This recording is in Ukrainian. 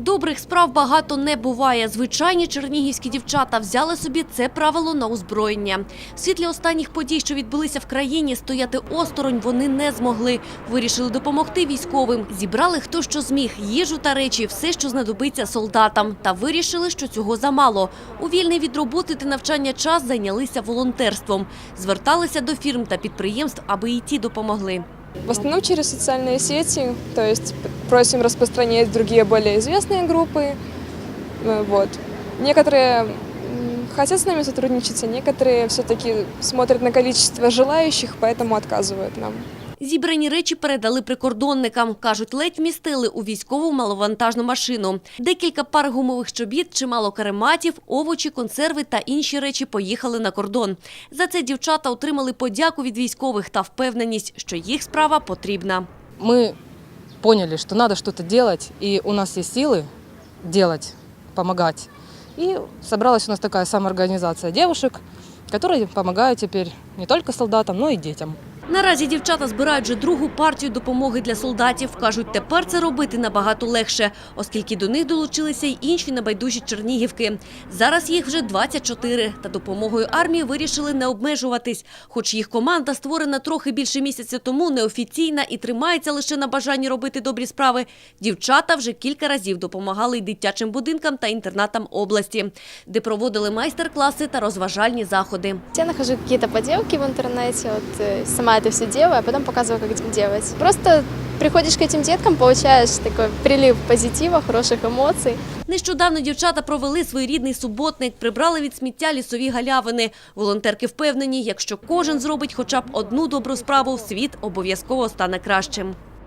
Добрих справ багато не буває. Звичайні чернігівські дівчата взяли собі це правило на озброєння. В світлі останніх подій, що відбулися в країні, стояти осторонь вони не змогли. Вирішили допомогти військовим. Зібрали хто що зміг – їжу та речі, все, що знадобиться солдатам. Та вирішили, що цього замало. У вільний від роботи та навчання час зайнялися волонтерством. Зверталися до фірм та підприємств, аби і ті допомогли. В основном через социальные сети, то есть просим распространять в другие более известные группы. Э, Вот. Некоторые м, хотят с нами сотрудничать, а некоторые все-таки смотрят на количество желающих, поэтому отказывают нам. Зібрані речі передали прикордонникам. Кажуть, ледь вмістили у військову маловантажну машину. Декілька пар гумових чобіт, чимало карематів, овочі, консерви та інші речі поїхали на кордон. За це дівчата отримали подяку від військових та впевненість, що їх справа потрібна. мы поняли, что надо что-то делать, и у нас есть силы делать, помогать. И собралась у нас такая самоорганизация девушек, которые помогают теперь не только солдатам, но и детям. Наразі дівчата збирають вже другу партію допомоги для солдатів. Кажуть, тепер це робити набагато легше, оскільки до них долучилися й інші небайдужі чернігівки. Зараз їх вже 24, та допомогою армії вирішили не обмежуватись. Хоч їх команда створена трохи більше місяця тому, неофіційна і тримається лише на бажанні робити добрі справи. Дівчата вже кілька разів допомагали й дитячим будинкам та інтернатам області, де проводили майстер-класи та розважальні заходи. Я нахожу какие-то поделки в интернете, вот э, сама это все делаю, а потом показываю, как это делать. Просто приходишь к этим деткам, получаешь такой прилив позитива, хороших эмоций. Нещодавно дівчата провели своєрідний суботник, прибрали від сміття лісові галявини. Волонтерки впевнені, якщо кожен зробить хоча б одну добру справу, світ обов'язково стане кращим.